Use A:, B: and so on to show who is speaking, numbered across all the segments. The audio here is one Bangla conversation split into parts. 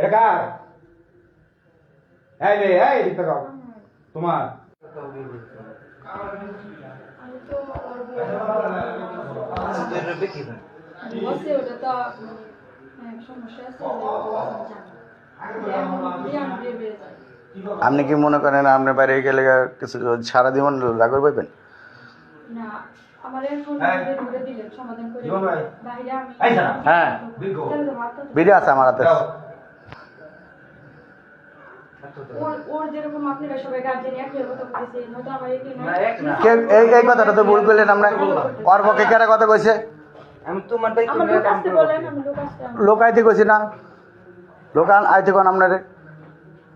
A: এটা কার? এই রে এই তাকাও তোমার।
B: হ্যাঁ।
C: আপনি কি মনে করেন আপনার বাইরে গেলে কিছু সারা জীবন রাগর পাইবেন
A: হ্যাঁ।
B: বিয়ে
C: আছে আমার সমাধান এই এই কথাটা তো ভুল করলেন আমরা। ওর পক্ষে কেটা কথা কইছে
D: আমি তোমার দায়িত্ব
B: আমার
D: নিয়ে
B: লোক
C: আইতে কইছি না। লোক আইতে কোন আপনারে?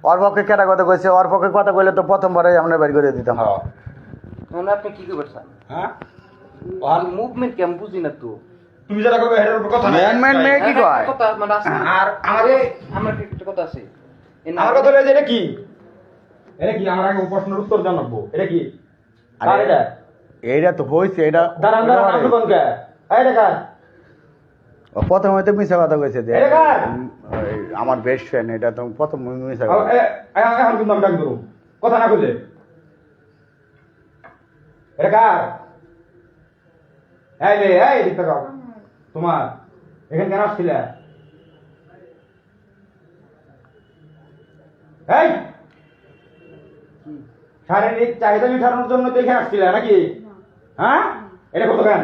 C: ওর পক্ষে কেটা কথা কইছে? ওর পক্ষে কথা কইলে তো প্রথমবারে আমরা বের করে দিতাম।
A: হ্যাঁ।
D: আপনি কি করবেন স্যার?
A: হ্যাঁ?
D: মুভমেন্ট কেমন বুঝি না তো।
A: তুমি যেটা করবে এটার উপর কথা নাই।
C: ম্যান ম্যান মেয়ে কি কয়?
D: কথা মানে
A: আর আমার
D: আমার একটা কথা আছে।
A: আমার কথা হলো যে এটা কি? এটা কি? আমার আগে প্রশ্নের উত্তর জানাব এটা কি?
C: আর
A: এটা?
C: এইটা তো হইছে এটা
A: দাঁড়ান দাঁড়ান আপনি কোন কে এই এটা কার?
C: প্রথম হইতে মিছা কথা কইছে যে আমার বেস্ট ফ্রেন্ড এটা তো প্রথম
A: আ-
C: কথা।
A: এ- এ- এখন কিন্তু আমি ডাক দেবো কথা না কইলে। এটা কার? এই রে এই তোমার। এখানে কেন আসছিলে? এই! শারীরিক চাহিদা মিটানোর জন্য এখানে আসছিলে নাকি? হ্যাঁ? এটা কত কেন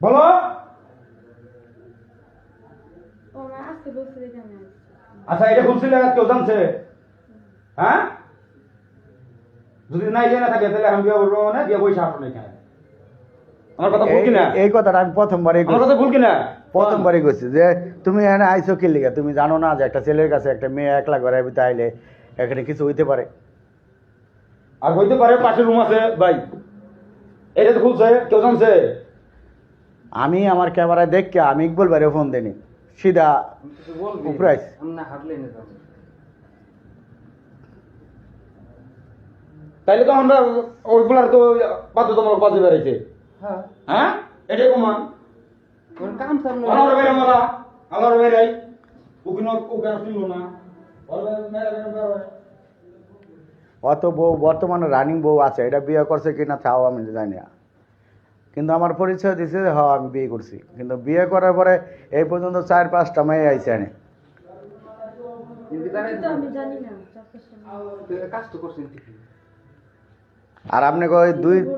A: বলো।
B: দেখে।
A: আচ্ছা এটা বলছিলে কেউ জানছে? হ্যাঁ? যদি নাই জেনে থাকে তাহলে আমি বিয়ে করব না বিয়ে বসে আসো এখানে। আমার কথা ভুল কিনা?
C: এই- এই কথাটা আমি প্রথমবারই
A: আমার কথা ভুল কিনা?
C: প্রথমবারই কইছি যে তুমি এখানে আইছো কি লিগা? তুমি জানো না যে একটা ছেলের কাছে একটা মেয়ে একলা ঘরে ভিতরে আইলে এখানে কিছু হইতে পারে।
A: আর হইতে পারে পাশের রুম আছে ভাই। এটা তো খুলছে কেউ জানছে?
C: আমি আমার ক্যামেরায় দেখকে আমি ইকবল বাইরে ফোন দেনি সিধা
D: যাব।
A: তাইলে তো আমরা ওইগুলার তো বাধ্যতামূলক বাজে বেড়াইছে।
D: হ্যাঁ।
A: হ্যাঁ? এটাই প্রমাণ
D: কাম সামনে
A: বেড়ে মারা বেড়াই। শুনলো না।
C: অত বউ বর্তমানে রানিং বউ আছে এটা বিয়ে করছে কিনা তাও আমি জানি না। কিন্তু আমার পরিচয় দিছে যে হ্যাঁ আমি বিয়ে করছি। কিন্তু বিয়ে করার পরে এই পর্যন্ত চার পাঁচটা মেয়ে আইছে এনে।
B: না
D: ঠিকই
C: আর আপনি কই দুই।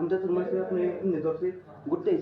D: খাওয়া আর হুয়ে পড়ে ধরা পড়ে এক